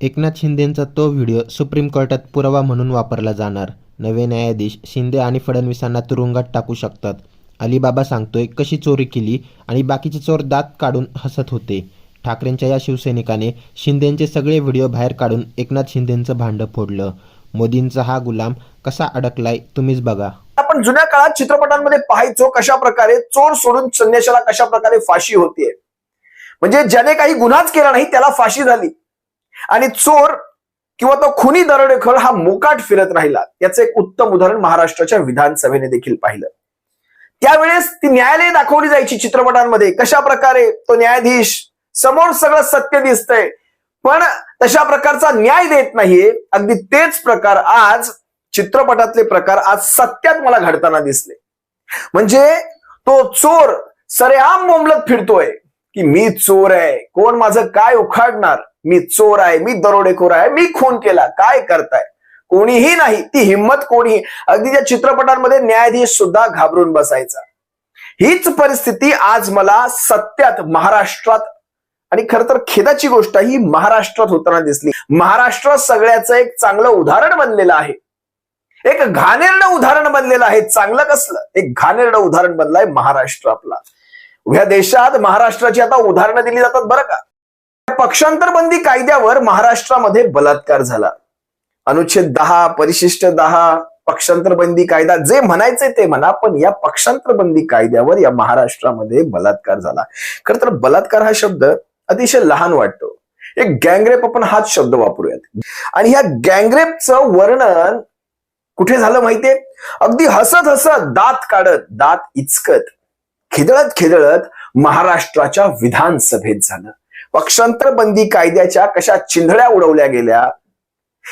एकनाथ शिंदेंचा तो video supreme कोर्टात पुरावा म्हणून वापरला जाणार. नवे न्यायाधीश शिंदे आणि फडणवीसांना तुरुंगात टाकू शकतात. अलिबाबा सांगतोय कशी चोरी केली आणि बाकीचे चोर दात काढून हसत होते. ठाकरेंच्या या शिवसैनिकाने शिंदेंचे सगळे व्हिडिओ बाहेर काढून एकनाथ शिंदेंचं भांडं फोडलं. मोदींचा हा गुलाम कसा अडकलाय तुम्हीच बघा. आपण जुन्या काळात चित्रपटांमध्ये पाहायचो कशा प्रकारे चोर सोडून संन्याशाला कशा प्रकारे फाशी होतीये. म्हणजे ज्याने काही गुन्हाच केला नाही त्याला फाशी झाली. आणि चोर किंवा तो खुनी दरोडेखोर हा मोकाट फिरत राहिला. याचं एक उत्तम उदाहरण महाराष्ट्राच्या विधानसभेने देखील पाहिलं. त्यावेळेस ती न्यायालय दाखवली जायची चित्रपटांमध्ये. कशा प्रकारे तो न्यायाधीश समोर सगळं सत्य दिसतंय पण तशा प्रकारचा न्याय देत नाहीये. अगदी तेच प्रकार आज चित्रपटातले प्रकार आज सत्यात मला घडताना दिसले. म्हणजे तो चोर सरेआम बोंबलत फिरतोय की मी चोर आहे कोण माझं काय उखाडणार? मी चोर आहे मी दरोडेखोर आहे मी खून केला काय करताय? कोणीही नाही ती हिंमत कोणी? अगदी त्या चित्रपटांमध्ये न्यायाधीश सुद्धा घाबरून बसायचा. हीच परिस्थिती आज मला सत्यात महाराष्ट्रात आणि खर तर खेदाची गोष्ट ही महाराष्ट्रात होताना दिसली. महाराष्ट्र सगळ्याचं एक चांगलं उदाहरण बनलेलं आहे. एक घाणेरडं उदाहरण बनलेलं आहे. चांगलं कसलं? एक घाणेरडं उदाहरण बनलंय महाराष्ट्र आपला. ह्या देशात महाराष्ट्राची आता उदाहरणं दिली जातात बरं का? पक्षांतर बंदी कायद्यावर महाराष्ट्रामध्ये बलात्कार झाला. अनुच्छेद दहा परिशिष्ट दहा पक्षांतर बंदी कायदा जे म्हणायचे ते म्हणा पण या पक्षांतर बंदी कायद्यावर या महाराष्ट्रामध्ये बलात्कार झाला. खर तर बलात्कार हा शब्द अतिशय लहान वाटतो. एक गँगरेप आपण हाच शब्द वापरूयात. आणि ह्या गँगरेपचं वर्णन कुठे झालं माहितीये? अगदी हसत हसत दात काढत दात इचकत खिदळत खिदळत महाराष्ट्राच्या विधानसभेत झालं. पक्षांतर बंदी कायद्याच्या कशा चिंधड्या उडवल्या गेल्या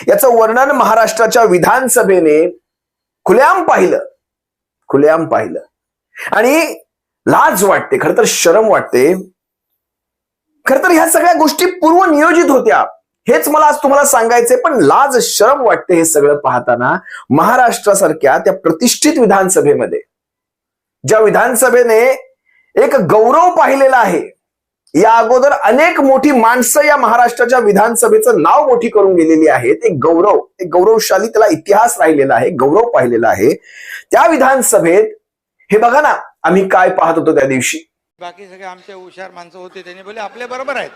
याचं वर्णन महाराष्ट्राच्या विधानसभेने खुलेआम पाहिलं. खुलेआम पाहिलं. आणि लाज वाटते खर तर शरम वाटते. खर तर ह्या सगळ्या गोष्टी पूर्व नियोजित होत्या. हेच मला आज तुम्हाला सांगायचंय पण लाज शरम वाटते हे सगळं पाहताना महाराष्ट्रासारख्या त्या प्रतिष्ठित विधानसभेमध्ये. ज्या विधानसभेने एक गौरव पाहिलेला आहे या अगोदर अनेक मोठी माणसं या महाराष्ट्राच्या विधानसभेचं नाव मोठी करून गेलेली आहेत एक गौरव एक गौरवशाली त्याला इतिहास राहिलेला आहे गौरव पाहिलेला आहे. त्या विधानसभेत हे बघा ना आम्ही काय पाहत होतो त्या दिवशी. बाकी सगळे आमचे हुशार माणसं होते त्यांनी बोले आपले बरोबर आहेत.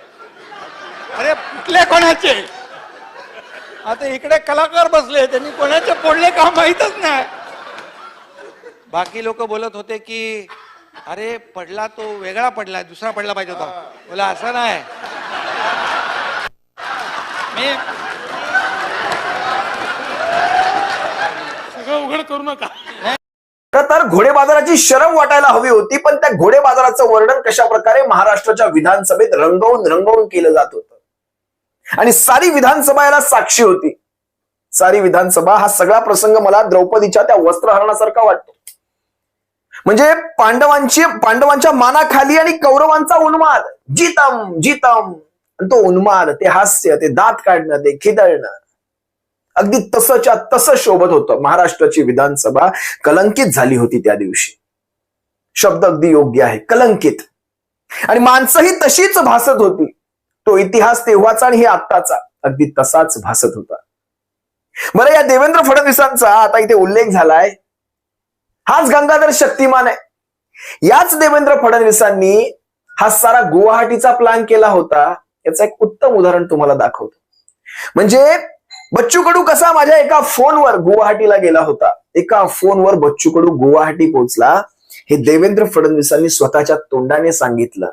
अरे कुठले कोणाचे? आता इकडे कलाकार बसले त्यांनी कोणाचे फोडले का माहीतच नाही. बाकी लोक बोलत होते की अरे पडला तो वेगळा पडला दुसरा पडला पाहिजे होता. बोला असं नाही. मी सगळं उघड करू नका. तर घोडे बाजाराची शरम वाटायला हवी होती पण त्या घोडे बाजाराचं वर्णन कशा प्रकारे महाराष्ट्राच्या विधानसभेत रंगवून रंगवून केलं जात होतं. आणि सारी विधानसभा याला साक्षी होती. सारी विधानसभा हा सगळा प्रसंग मला द्रौपदीच्या त्या वस्त्रहरणासारखा वाटतो. म्हणजे पांडवांची पांडवांच्या मानाखाली आणि कौरवांचा उन्माद. जितम जितम. तो उन्माद ते हास्य ते दात काढणं ते खिदळणं. अगदी तसंच्या तसं शोभत होतं. महाराष्ट्राची विधानसभा कलंकित झाली होती त्या दिवशी. शब्द अगदी योग्य आहे. कलंकित. आणि माणसंही तशीच भासत होती. तो इतिहास तेव्हाचा आणि हे आत्ताचा. अगदी तसाच भासत होता. बरं या देवेंद्र फडणवीसांचा आता इथे उल्लेख झालाय. हाच गंगाधर शक्तिमान आहे. याच देवेंद्र फडणवीसांनी हा सारा गुवाहाटीचा प्लॅन केला होता. याचं एक उत्तम उदाहरण तुम्हाला दाखवतो. म्हणजे बच्चू कडू कसा माझ्या एका फोनवर गुवाहाटीला गेला होता. एका फोनवर बच्चू कडू गुवाहाटी पोहोचला. हे देवेंद्र फडणवीसांनी स्वतःच्या तोंडाने सांगितलं.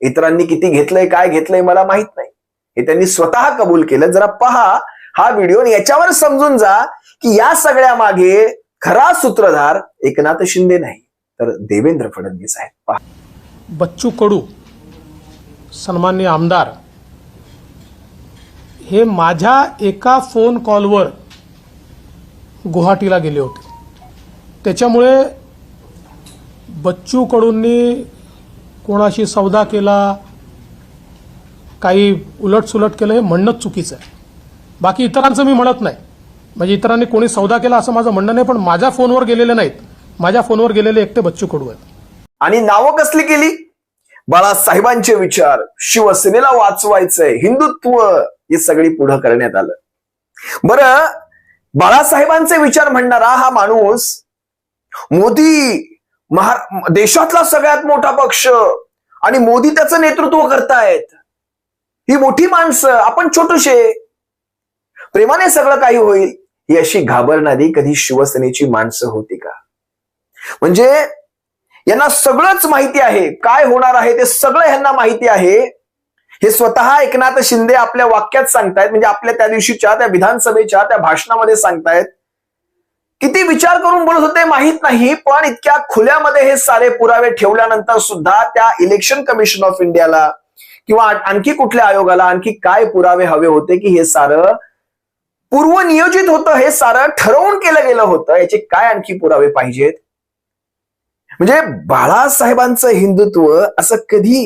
इतरांनी किती घेतलंय काय घेतलंय मला माहीत नाही. हे त्यांनी स्वतः कबूल केलं. जरा पहा हा व्हिडिओ आणि याच्यावर समजून जा की या सगळ्या मागे खरा सूत्रधार एकनाथ शिंदे नाही तर देवेंद्र फडणवीस आहेत. बच्चू कडू सन्मान्य आमदार हे माझ्या एका फोन कॉलवर गुवाहाटीला गेले होते. त्याच्यामुळे बच्चू कडूंनी कोणाशी सौदा केला काही उलटसुलट केलं हे म्हणणंच चुकीचं आहे. बाकी इतरांचं मी म्हणत नाही. म्हणजे इतरांनी कोणी सौदा केला असं माझं म्हणणं नाही पण माझ्या फोनवर गेलेले नाहीत. माझ्या फोनवर गेलेले एकटे बच्चू कडू आहेत. आणि नावं कसली केली? बाळासाहेबांचे विचार शिवसेनेला वाचवायचंय हिंदुत्व हे सगळी पुढं करण्यात आलं. बरं बाळासाहेबांचे विचार म्हणणारा हा माणूस मोदी महा देशातला सगळ्यात मोठा पक्ष आणि मोदी त्याचं नेतृत्व करतायत. ही मोठी माणसं आपण छोटूशे. प्रेमाने सगळं काही होईल. ही अशी घाबरणारी कधी शिवसेनेची माणसं होती का? म्हणजे यांना सगळंच माहिती आहे. काय होणार आहे ते सगळं यांना माहिती आहे. हे स्वतः एकनाथ शिंदे आपल्या वाक्यात सांगतायत म्हणजे आपल्या त्या दिवशीच्या त्या विधानसभेच्या त्या भाषणामध्ये सांगतायत. किती विचार करून बोलत होते माहीत नाही पण इतक्या खुल्यामध्ये हे सारे पुरावे ठेवल्यानंतर सुद्धा त्या इलेक्शन कमिशन ऑफ इंडियाला किंवा आणखी कुठल्या आयोगाला आणखी काय पुरावे हवे होते की हे सारं पूर्व नियोजित होतं हे सारं ठरवून केलं गेलं होतं. याचे काय आणखी पुरावे पाहिजेत? म्हणजे बाळासाहेबांचं हिंदुत्व असं कधी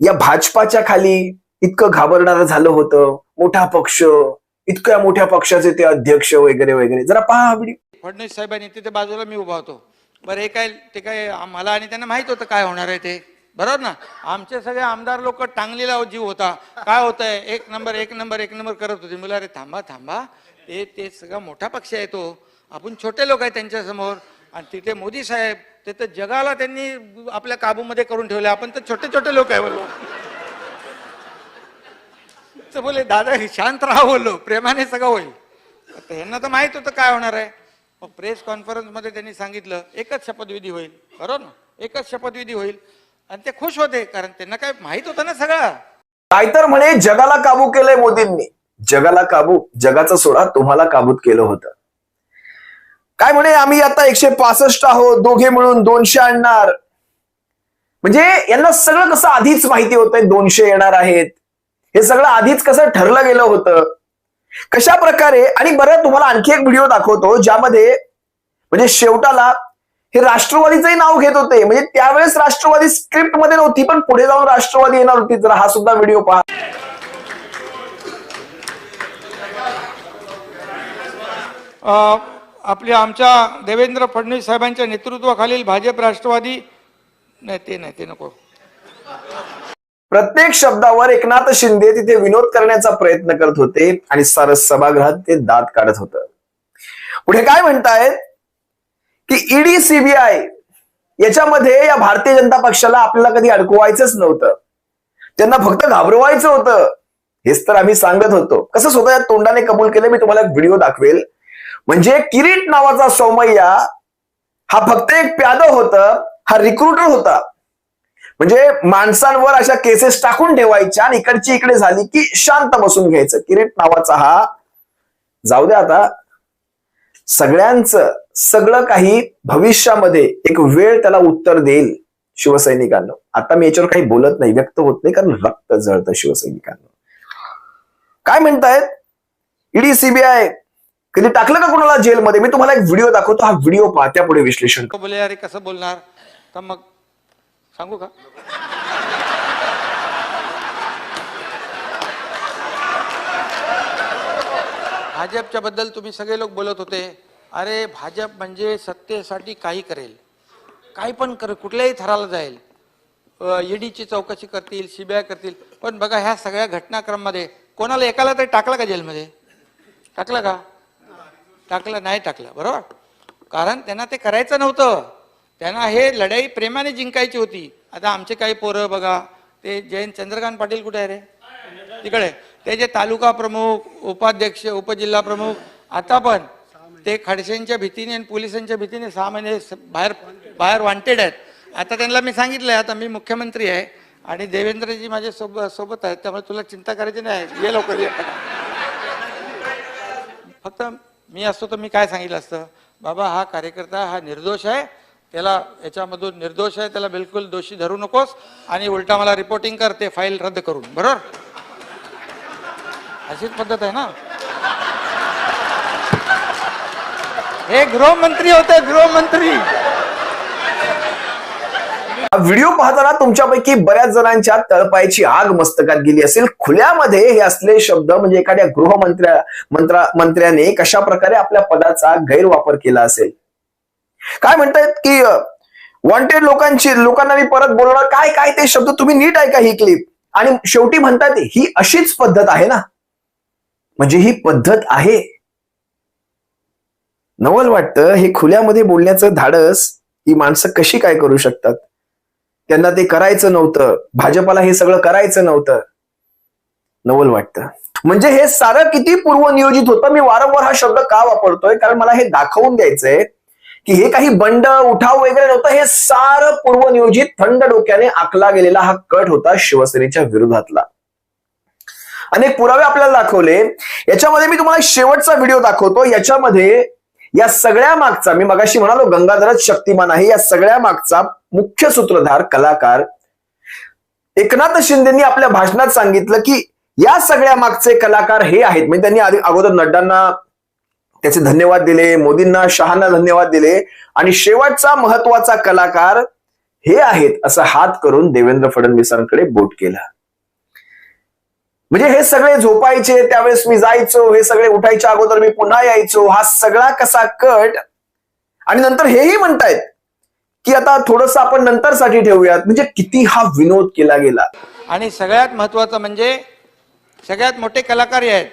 या भाजपाच्या खाली इतकं घाबरणारं झालं होतं? मोठा पक्ष इतक्या मोठ्या पक्षाचे ते अध्यक्ष वगैरे वगैरे. जरा पहा हा फडणवीस साहेबांनी तिथे बाजूला मी उभा होतो. बरं हे काय ते काय मला आणि त्यांना माहीत होतं काय होणार आहे ते? बरोबर ना? आमचे सगळे आमदार लोक टांगलेला हो जीव होता. काय होतंय? एक नंबर एक नंबर एक नंबर करत होते. मुला अरे थांबा थांबा. ते ते सगळा मोठा पक्ष आहे तो. आपण छोटे लोक आहे त्यांच्यासमोर. आणि तिथे मोदी साहेब ते तर जगाला त्यांनी आपल्या काबूमध्ये करून ठेवले. आपण तर छोटे छोटे लोक आहे बोलो तर बोले दादा शांत राहा बोललो. प्रेमाने सगळं होईल. तर यांना तर माहीत होतं काय होणार आहे. मग प्रेस कॉन्फरन्समध्ये त्यांनी सांगितलं एकच शपथविधी होईल. बरोबर ना? एकच शपथविधी होईल. आणि ते खुश होते कारण त्यांना काय माहीत होतं ना सगळं. काय तर म्हणे जगाला काबू केलंय मोदींनी. जगाला काबू जगाचा सोडा तुम्हाला काबूत केलं होतं. काय म्हणे आम्ही आता एकशे पासष्ट आहोत दोघे मिळून दोनशे आणणार. म्हणजे यांना सगळं कसं आधीच माहिती होत दोनशे येणार आहेत. हे सगळं आधीच कसं ठरलं गेलं होतं. कशा प्रकारे आणि बरं तुम्हाला आणखी एक व्हिडिओ दाखवतो ज्यामध्ये म्हणजे शेवटाला हे राष्ट्रवादीचंही नाव घेत होते. म्हणजे त्यावेळेस राष्ट्रवादी स्क्रिप्टमध्ये नव्हती पण पुढे जाऊन राष्ट्रवादी येणार होती. जरा हा सुद्धा व्हिडिओ पहा. आपल्या आमच्या देवेंद्र फडणवीस साहेबांच्या नेतृत्वाखालील भाजप राष्ट्रवादी नाही ते नाही ते नको. प्रत्येक शब्दावर एकनाथ शिंदे तिथे विनोद करण्याचा प्रयत्न करत होते आणि सारं सभागृहात ते दात काढत होत. पुढे काय म्हणतायत? की ईडी सीबीआय याच्यामध्ये या भारतीय जनता पक्षाला आपल्याला कधी अडकवायचंच नव्हतं. त्यांना फक्त घाबरवायचं होतं. हेच तर आम्ही सांगत होतो. कसं स्वतः तोंडाने कबूल केलं मी तुम्हाला एक व्हिडिओ दाखवेल. म्हणजे किरीट नावाचा सौमय्या हा फक्त एक प्याद होत हा रिक्रुटर होता. म्हणजे माणसांवर अशा केसेस टाकून ठेवायच्या आणि इकडची इकडे झाली की शांत बसून घ्यायचं. किरीट नावाचा हा. जाऊ द्या आता. सगळ्यांचं सगळं काही भविष्यामध्ये एक वेळ त्याला उत्तर देईल शिवसैनिकांना. आता मी याच्यावर काही बोलत नाही व्यक्त होत नाही कारण रक्त जळतं शिवसैनिकांना. काय म्हणतायत? ईडी सीबीआय कधी टाकलं का कोणाला जेलमध्ये? मी तुम्हाला एक व्हिडिओ दाखवतो हा व्हिडिओ पाहत्या पुढे विश्लेषण बोले अरे कसं बोलणार? तर मग सांगू का? भाजपच्या बद्दल तुम्ही सगळे लोक बोलत होते. अरे भाजप म्हणजे सत्तेसाठी काही करेल. काही पण कर कुठल्याही थराला जाईल. ईडीची चौकशी करतील सीबीआय करतील. पण बघा ह्या सगळ्या घटनाक्रममध्ये कोणाला एकाला तरी टाकलं का जेलमध्ये? टाकलं का? टाकलं नाही टाकलं. बरोबर? कारण त्यांना ते करायचं नव्हतं. त्यांना हे लढाई प्रेमाने जिंकायची होती. आता आमचे काही पोरं बघा ते जयंत चंद्रकांत पाटील कुठे आहे रे? तिकडे. ते जे तालुका प्रमुख उपाध्यक्ष उपजिल्हा प्रमुख आता पण ते खडसेंच्या भीतीने आणि पोलिसांच्या भीतीने सहा महिने बाहेर बाहेर वांटेड आहेत. आता त्यांना मी सांगितलंय आता मी मुख्यमंत्री आहे आणि देवेंद्रजी माझ्या सोब सोबत आहेत त्यामुळे तुला चिंता करायची नाही. ये लवकर ये. फक्त मी असतो तर मी काय सांगितलं असतं? बाबा हा कार्यकर्ता हा निर्दोष आहे. त्याला याच्यामधून निर्दोष आहे त्याला बिलकुल दोषी धरू नकोस आणि उलटा मला रिपोर्टिंग कर ते फाईल रद्द करून. बरोबर? अशीच पद्धत आहे ना? हे गृहमंत्री होते गृहमंत्री. व्हिडिओ पाहताना तुमच्यापैकी बऱ्याच जणांच्या तळपायची आग मस्तकात गेली असेल. खुल्यामध्ये हे असले शब्द म्हणजे एखाद्या गृहमंत्र्या मंत्रा मंत्र्याने कशा प्रकारे आपल्या पदाचा गैरवापर केला असेल? काय म्हणतायत की वॉन्टेड लोकांची लोकांना मी परत बोलणार काय काय ते शब्द तुम्ही नीट ऐका ही क्लिप आणि शेवटी म्हणतात ही अशीच पद्धत आहे ना? म्हणजे ही पद्धत आहे. नवल वाटतं हे खुल्यामध्ये बोलण्याचं धाडस ही माणसं कशी काय करू शकतात? त्यांना ते करायचं नव्हतं. भाजपाला हे सगळं करायचं नव्हतं. नवल वाटतं. म्हणजे हे सारं किती पूर्वनियोजित होतं? मी वारंवार हा शब्द का वापरतोय? कारण मला हे दाखवून द्यायचंय की हे काही बंड उठाव वगैरे नव्हतं. हे सारं पूर्वनियोजित थंड डोक्याने आखला गेलेला हा कट होता शिवसेनेच्या विरोधातला. अनेक पुरावे आपल्याला दाखवले. याच्यामध्ये मी तुम्हाला शेवटचा व्हिडिओ दाखवतो. याच्यामध्ये या सगळ्या मागचा मी मगाशी म्हणालो गंगाधरच शक्तिमान आहे. या सगळ्या मागचा मुख्य सूत्रधार कलाकार एकनाथ शिंदेनी आपल्या भाषणात सांगितलं की या सगळ्या मागचे कलाकार हे आहेत. म्हणजे त्यांनी आधी अगोदर नड्डांना त्याचे धन्यवाद दिले मोदींना शहांना धन्यवाद दिले आणि शेवटचा महत्त्वाचा कलाकार हे आहेत असं हात करून देवेंद्र फडणवीसांकडे बोट केला. म्हणजे हे सगळे झोपायचे त्यावेळेस मी जायचो हे सगळे उठायच्या अगोदर मी पुन्हा यायचो हा सगळा कसा कट? आणि नंतर हेही म्हणतायत की आता थोडस आपण नंतर साठी ठेवूयात. म्हणजे किती हा विनोद केला गेला. आणि सगळ्यात महत्वाचं म्हणजे सगळ्यात मोठे कलाकार आहेत.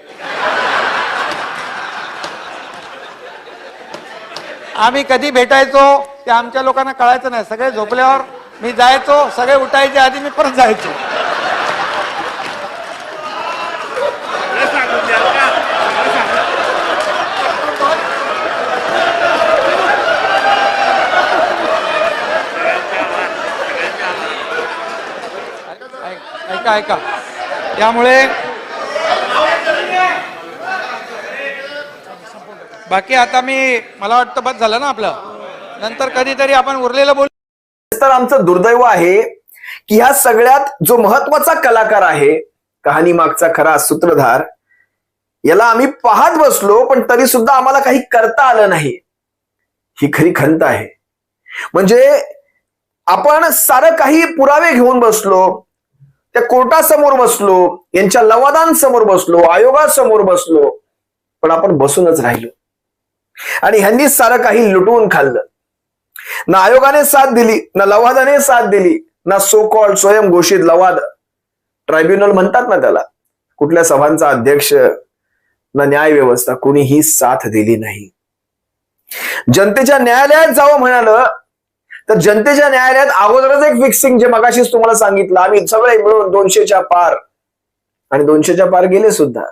आम्ही कधी भेटायचो ते आमच्या लोकांना कळायचं नाही. सगळे झोपल्यावर मी जायचो सगळे उठायचे आधी मी परत जायचो. ऐका. त्यामुळे बाकी आता मी मला वाटतं बस झालं ना आपलं? नंतर कधीतरी आपण उरलेलं बोल. तर आमचं दुर्दैव आहे की ह्या सगळ्यात जो महत्त्वाचा कलाकार आहे कहाणी मागचा खरा सूत्रधार याला आम्ही पाहत बसलो पण तरी सुद्धा आम्हाला काही करता आलं नाही. ही खरी खंत आहे. म्हणजे आपण सारं काही पुरावे घेऊन बसलो त्या कोर्टासमोर बसलो यांच्या लवादांसमोर बसलो आयोगासमोर बसलो पण आपण बसूनच राहिलो. आणि ह्यांनी सारं काही लुटवून खाल्लं. ना आयोगाने साथ दिली ना लवादाने साथ दिली ना सो कॉल्ड स्वयं घोषित लवाद. ट्रायब्युनल म्हणतात ना त्याला कुठल्या सभांचा अध्यक्ष ना न्याय व्यवस्था कुणीही साथ दिली नाही. जनतेच्या न्यायालयात जावं म्हणालं तर जनतेच्या न्यायालयात अगोदरच एक फिक्सिंग जे मगाशीच तुम्हाला सांगितलं. आम्ही सगळे मिळून दोनशेच्या पार. आणि दोनशेच्या पार गेले सुद्धा.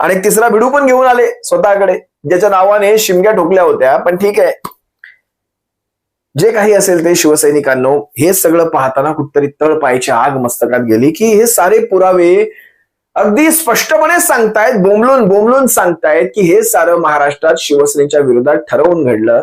आणि तिसरा भिडू पण घेऊन आले स्वतःकडे. ज्याच्या नावाने शिमग्या ठोकल्या होत्या. पण ठीक आहे. जे काही असेल ते शिवसैनिकांनो हे सगळं पाहताना कुठतरी तळ पायची आग मस्तकात गेली की हे सारे पुरावे अगदी स्पष्टपणे सांगतायत बोंबलून बोंबलून सांगतायत की हे सारं महाराष्ट्रात शिवसेनेच्या विरोधात ठरवून घडलं.